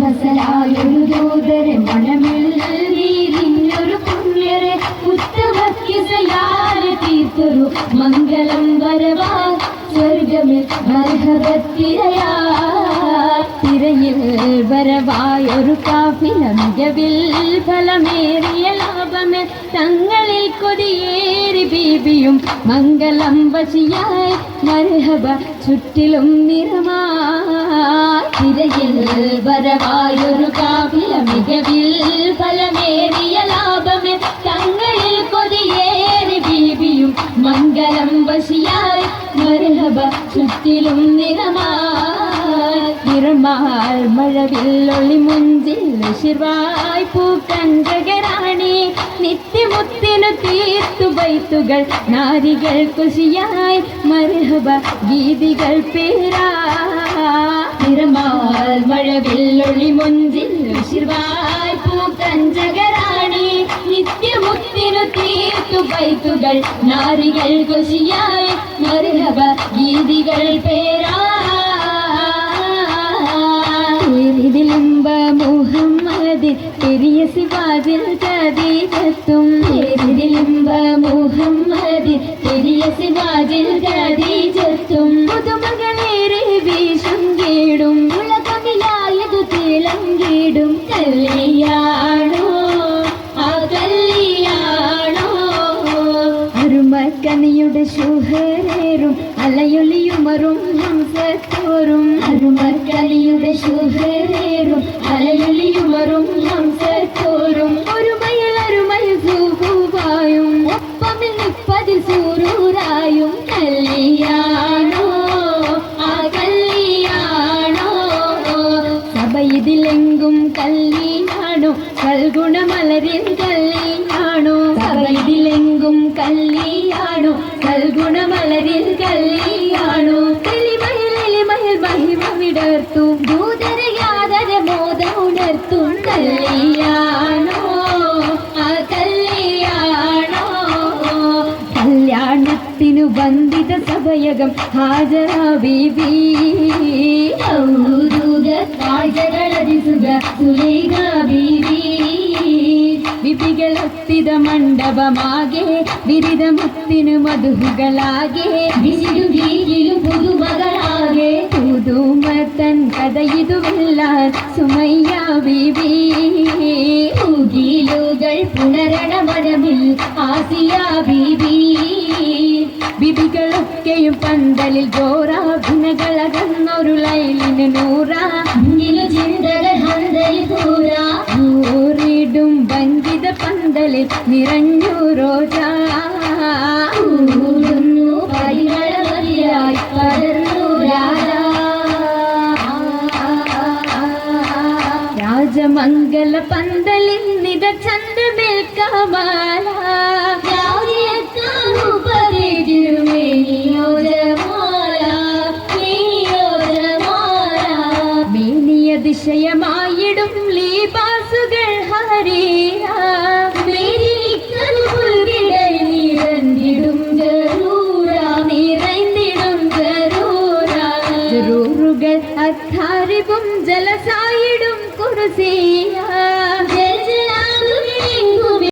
വസലായൊരു ദൂതരെ മണമിൽ നീരിഞ്ഞൊരു പുണ്യരെ ഉത്തമക്കിസയാലെ തീർത്തൊരു മംഗളം വരവാ സ്വർഗമേ മർഹബത്തിരയാ. തിരയിൽ വരവായൊരു കാഫില മികവിൽ ഫലമേറിയ ലാഭമേ. തങ്ങളിൽ കൊതിയേറി ബീബിയും മംഗളം വശിയായി മരഹബ ചുറ്റിലും നിറമാ തിരയിൽ വരവായൊരു കാഫില മികവിൽ ഫലമേറിയ ലാഭമേ. തങ്ങളിൽ കൊതിയേറി ബീബിയും മംഗളം വശിയായി മരഹബ ചുറ്റിലും നിറമായി. നിറമാൽ മഴവില്ലൊളി മുഞ്ചിൽ ശിവായ് പൂക്കഞ്ചകരാണി നിത്യമുത്തിനു തീർത്തു വൈത്തുകൾ നാരികൾ കുശിയായി മർഹബ ഗീതികൾ പേരാ. നിറമാൽ മഴവില്ലൊളി മുഞ്ചിൽ ശിവായ് പൂക്കഞ്ചകരാണി നിത്യമുത്തിനു തീർത്തു വൈത്തുകൾ നാരികൾ കുശിയായി മർഹബ ഗീതികൾ പേരാ. മുഹമ്മദ് പെരിയ സിവാജിൽ കദീജത്തും ഇതിലുമ്പ മുഹമ്മദ്. പെരിയ സിവാജിൽ കദീജത്തും പുതുമകളേറെ വീശും കേടും ഉലകമിലായതു തിളങ്ങിടും കല്ലിയാണോ? ആ കല്ലിയാണോ? അരുമക്കനിയുടെ ശുഹരേറും അലയൊലിയുമറും ഹംസത്തോറും. അരുമക്കനിയുടെ ശുഹരേറും സഭയിതിലെങ്കും കല്ലിയാണോ കൽഗുണമലരിൽ കല്ലിയാണോ സഭയിതിലെങ്കും കല്ലിയാണോ കൽഗുണമലരിൽ കല്ലിയാണോ തെളിമയിൽ എലിമയിൽ മഹിമവിടർത്തു ദൂതര യാതര മോദം ഉണർത്തും കല്ലിയാണോ ആ കല്ലിയാണോ കല്യാണത്തിനു ബന്ധിത സഭയകം ഹാജരാ ബീബി ഔദൂത കാഴ്ചകളതിസുക സുലേഖ ബീബി വിപികളൊത്തിത മണ്ഡപമാകെ ബിരുദമുത്തിനു മധുഹുകളാകെ വിശിരു വീരിലും പുതുമകളാകെ പുതുമത്തൻ കഥയിതുമില്ല സുമയ്യ ബീബി ൂകൾ പുണരണ മനമിൽ ആസിയ ബീബി ബിബികളൊക്കെയും പന്തലിൽ ജോറാഭിനകളകന്നൊരു ലൈലിന് നൂറ പന്തലിൽ നിറഞ്ഞു റോജാ ഊടുന്നു പരിമളമതിയായി പടർന്നു രാജമംഗല പന്തലിൽ നിത ചന്ദ്രമേൽ കമാല. ദിശയമായിടും ലീപാസുകൾ ഹരീര. പുകൾ അധാരിവും ജലസായിടും കുറുസേയ